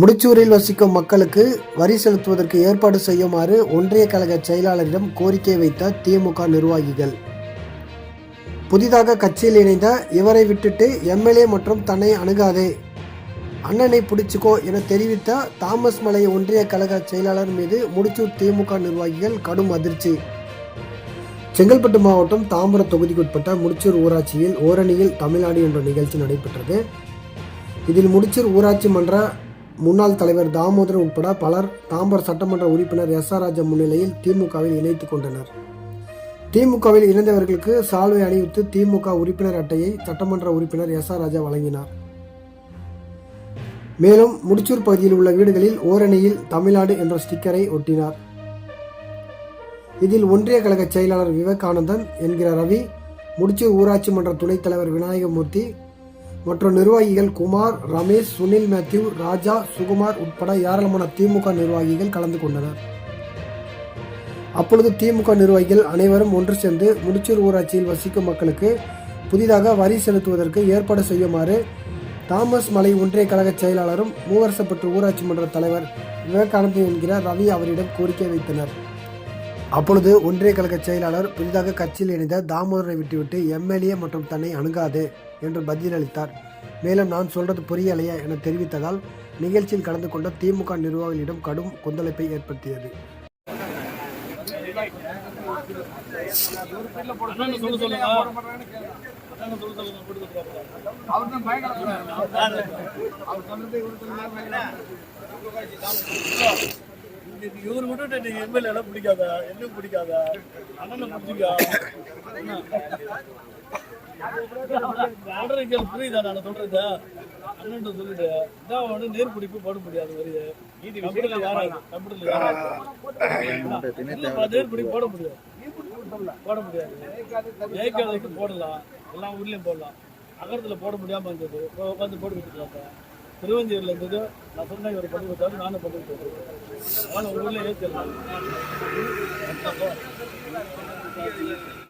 முடிச்சூரில் வசிக்கும் மக்களுக்கு வரி செலுத்துவதற்கு ஏற்பாடு செய்யுமாறு ஒன்றிய கழக செயலாளரிடம் கோரிக்கை வைத்த திமுக நிர்வாகிகள். புதிதாக கட்சியில் இணைந்த இவரை விட்டுட்டு எம்எல்ஏ மற்றும் தன்னை அணுகாதே. அண்ணனை பிடிச்சுக்கோ என தெரிவித்த தாமஸ் மலை ஒன்றிய கழக செயலாளர் மீது முடிச்சூர் திமுக நிர்வாகிகள் கடும் அதிர்ச்சி. செங்கல்பட்டு மாவட்டம் தாம்பரம் தொகுதிக்குட்பட்ட முடிச்சூர் ஊராட்சியில் ஓரணியில் தமிழ்நாடு என்ற நிகழ்ச்சி நடைபெற்றது. இதில் முடிச்சூர் ஊராட்சி மன்ற முன்னாள் தலைவர் தாமோதரன் உட்பட பலர் தாம்பரம் சட்டமன்ற உறுப்பினர் எஸ் ஆர் ராஜா முன்னிலையில் திமுகவில் இணைத்துக் கொண்டனர். திமுகவில் இணைந்தவர்களுக்கு சால்வை அணிவித்து திமுக உறுப்பினர் அட்டையை சட்டமன்ற உறுப்பினர் எஸ் ஆர் ராஜா வழங்கினார். மேலும் முடிச்சூர் பகுதியில் உள்ள வீடுகளில் ஓரணியில் தமிழ்நாடு என்ற ஸ்டிக்கரை ஒட்டினார். இதில் ஒன்றிய கழக செயலாளர் விவேகானந்தன் என்கிற ரவி முடிச்சூர் ஊராட்சி மன்ற துணைத் தலைவர் விநாயகமூர்த்தி மற்றும் நிர்வாகிகள் குமார் ரமேஷ் சுனில் மேத்யூ ராஜா சுகுமார் உட்பட ஏராளமான திமுக நிர்வாகிகள் கலந்து கொண்டனர். அப்பொழுது திமுக நிர்வாகிகள் அனைவரும் ஒன்று சேர்ந்து முடிச்சூர் ஊராட்சியில் வசிக்கும் மக்களுக்கு புதிதாக வரி செலுத்துவதற்கு ஏற்பாடு செய்யுமாறு தாமஸ் மலை ஒன்றிய கழக செயலாளரும் மூவரசப்பட்டு ஊராட்சி மன்ற தலைவர் விவேகானந்தன் என்கிற ரவி அவரிடம் கோரிக்கை வைத்தனர். அப்பொழுது ஒன்றிய கழக செயலாளர் புதிதாக கட்சியில் இணைந்த தாமோதரை விட்டுவிட்டு எம்எல்ஏ மற்றும் தன்னை அணுகாது. என்று பதிலளித்தார் மேலும் நான் சொல்றது புரியலையா என தெரிவித்ததால் நிகழ்ச்சியில் கலந்து கொண்ட திமுக நிர்வாகிகளிடம் கடும் கொந்தளிப்பை ஏற்படுத்தியது. அண்ணன் இவர் மட்டும் நீங்க எம்எல்ஏ எல்லாம் பிடிக்காதா? என்ன பிடிக்காதா? அண்ணனை பிடிச்சிக்கா? கேள்வி புரியுதா? நான் சொல்றது அண்ணன் சொல்லிட்டு இதான் வந்து நேர் பிடிப்பு போட முடியாது வரிய. கம்ப்யூட்டர்ல யாராவது கம்ப்யூட்டர்ல யாராவது நேர் பிடிப்பு போட முடியாது. போட முடியாது. ஜெயிக்கிறதுக்கு போடலாம். எல்லா ஊர்லயும் போடலாம். நகரத்துல போட முடியாம இருந்தது. உட்காந்து போட்டு கொடுத்துருக்காங்க திருவஞ்சூர்ல இருந்தது. நான் சொன்னேன் இவர் பண்ணி கொடுத்தாரு நானும் பண்ணி கொடுத்தேன் ஆனால் ஊர்ல ஏற்றிடலாம்